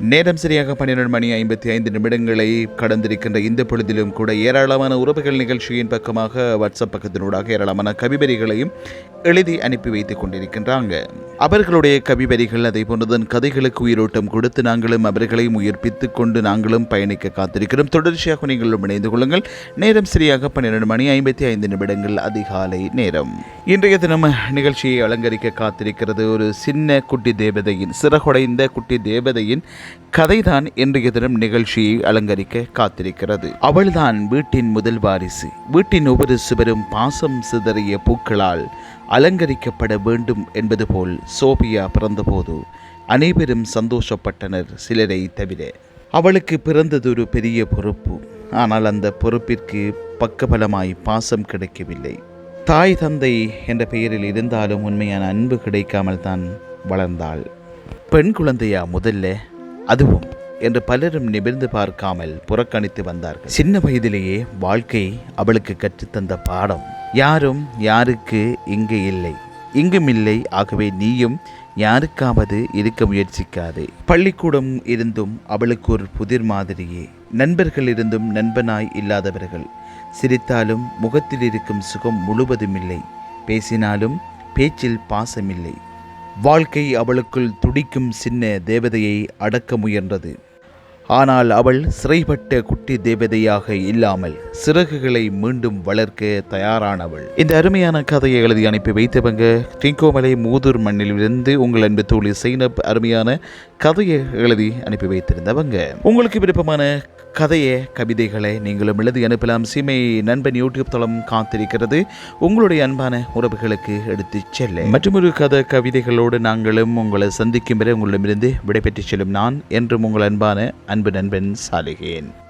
நேரம் சரியாக பன்னிரண்டு மணி ஐம்பத்தி ஐந்து நிமிடங்களை கடந்திருக்கின்ற இந்த பொழுதிலும் கூட ஏராளமான உறவுகள் நிகழ்ச்சியின் பக்கமாக வாட்ஸ்அப் பக்கத்தினூடாக ஏராளமான கவிபரிகளையும் எழுதி அனுப்பி வைத்துக் கொண்டிருக்கின்றாங்க. அவர்களுடைய கவிவரிகள் அதே போன்றதன் கதைகளுக்கு உயிரோட்டம் கொடுத்து நாங்களும் அவர்களையும் உயிர்ப்பித்துக் கொண்டு நாங்களும் பயணிக்க காத்திருக்கிறோம். தொடர்ச்சியாக நீங்களும் இணைந்து கொள்ளுங்கள். நேரம் சரியாக பன்னிரண்டு மணி ஐம்பத்தி ஐந்து நிமிடங்கள் அதிகாலை நேரம். இன்றைய தினம் நிகழ்ச்சியை அலங்கரிக்க காத்திருக்கிறது ஒரு சின்ன குட்டி தேவதையின் சிறகுடைந்த குட்டி தேவதையின் கதைதான் இன்றைய தினம் நிகழ்ச்சியை அலங்கரிக்க காத்திருக்கிறது. அவள்தான் வீட்டின் முதல் வாரிசு. வீட்டின் ஒவ்வொரு சுவரும் பாசம் சிதறிய பூக்களால் அலங்கரிக்கப்பட வேண்டும் என்பது போல் சோபியா பிறந்தபோது அனைவரும் சந்தோஷப்பட்டனர் சிலரை தவிர. அவளுக்கு பிறந்தது ஒரு பெரிய பொறுப்பு. ஆனால் அந்த பொறுப்பிற்கு பக்கபலமாய் பாசம் கிடைக்கவில்லை. தாய் தந்தை என்ற பெயரில் இருந்தாலும் உண்மையான அன்பு கிடைக்காமல் தான் வளர்ந்தாள். பெண் குழந்தையா முதல்ல? அதுவும் என்று பலரும் நிமிர்ந்து பார்க்காமல் புறக்கணித்து வந்தார்கள். சின்ன வயதிலேயே வாழ்க்கை அவளுக்கு கற்றுத்தந்த பாடம். யாரும் யாருக்கு இங்கு இல்லை. இங்குமில்லை. ஆகவே நீயும் யாருக்காவது இருக்க முயற்சிக்காதே. பள்ளிக்கூடம் இருந்தும் அவளுக்கு ஒரு புதிர் மாதிரியே. நண்பர்கள் இருந்தும் நண்பனாய் இல்லாதவர்கள். சிரித்தாலும் முகத்தில் இருக்கும் சுகம் முழுவதும் இல்லை பேசினாலும் பேச்சில் பாசமில்லை. வாழ்க்கை அவளுக்குள் துடிக்கும் சின்ன தேவதையை அடக்க முயன்றது. ஆனால் அவள் சிறைப்பட்ட குட்டி தேவதையாக இல்லாமல் சிறகுகளை மீண்டும் வளர்க்க தயாரானவள். இந்த அருமையான கதையை எழுதி அனுப்பி வைத்தவங்க டிங்கோமலை மூதூர் மண்ணிலிருந்து உங்கள் அன்பு தோழி சைனப் அருமையான கதையை எழுதி அனுப்பி வைத்திருந்தவங்க. உங்களுக்கு விருப்பமான கதையை கவிதைகளை நீங்களும் எழுதி அனுப்பலாம். சீமை நண்பன் யூடியூப் தளம் காத்திருக்கிறது. உங்களுடைய அன்பான உறவுகளுக்கு எடுத்துச் செல்ல. மற்றொரு கதை கவிதைகளோடு நாங்களும் உங்களை சந்திக்கும் வரை உங்களிடமிருந்து விடைபெற்று செல்லும் நான் என்றும் உங்கள் அன்பான அன்பு நண்பன் சாலிகேன்.